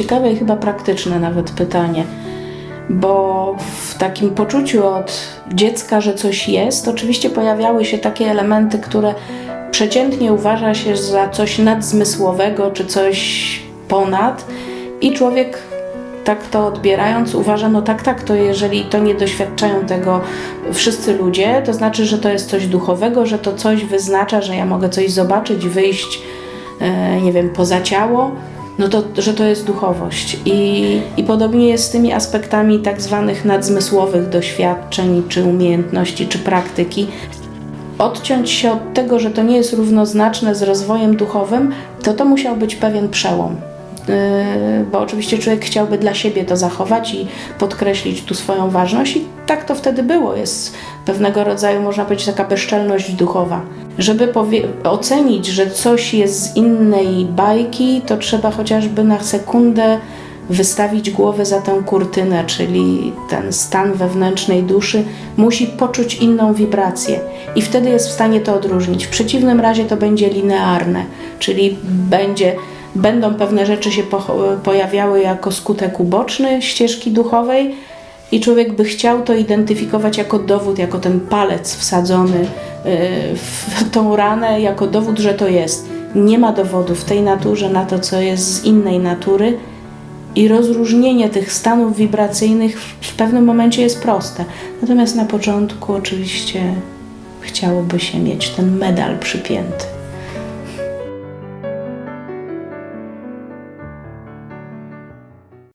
Ciekawe i chyba praktyczne nawet pytanie, bo w takim poczuciu od dziecka, że coś jest, oczywiście pojawiały się takie elementy, które przeciętnie uważa się za coś nadzmysłowego czy coś ponad, i człowiek tak to odbierając uważa, no tak, tak, to jeżeli to nie doświadczają tego wszyscy ludzie, to znaczy, że to jest coś duchowego, że to coś wyznacza, że ja mogę coś zobaczyć, wyjść, e, nie wiem, poza ciało, no to, że to jest duchowość. I, I podobnie jest z tymi aspektami tak zwanych nadzmysłowych doświadczeń, czy umiejętności, czy praktyki. Odciąć się od tego, że to nie jest równoznaczne z rozwojem duchowym, to to musiał być pewien przełom. Yy, bo oczywiście człowiek chciałby dla siebie to zachować i podkreślić tu swoją ważność, i tak to wtedy było. Jest pewnego rodzaju, można powiedzieć, taka bezczelność duchowa. Żeby ocenić, że coś jest z innej bajki, to trzeba chociażby na sekundę wystawić głowę za tę kurtynę, czyli ten stan wewnętrznej duszy musi poczuć inną wibrację i wtedy jest w stanie to odróżnić. W przeciwnym razie to będzie linearne, czyli będzie, będą pewne rzeczy się po, pojawiały jako skutek uboczny ścieżki duchowej i człowiek by chciał to identyfikować jako dowód, jako ten palec wsadzony y, w tą ranę, jako dowód, że to jest. Nie ma dowodu w tej naturze na to, co jest z innej natury, i rozróżnienie tych stanów wibracyjnych w pewnym momencie jest proste. Natomiast na początku oczywiście chciałoby się mieć ten medal przypięty.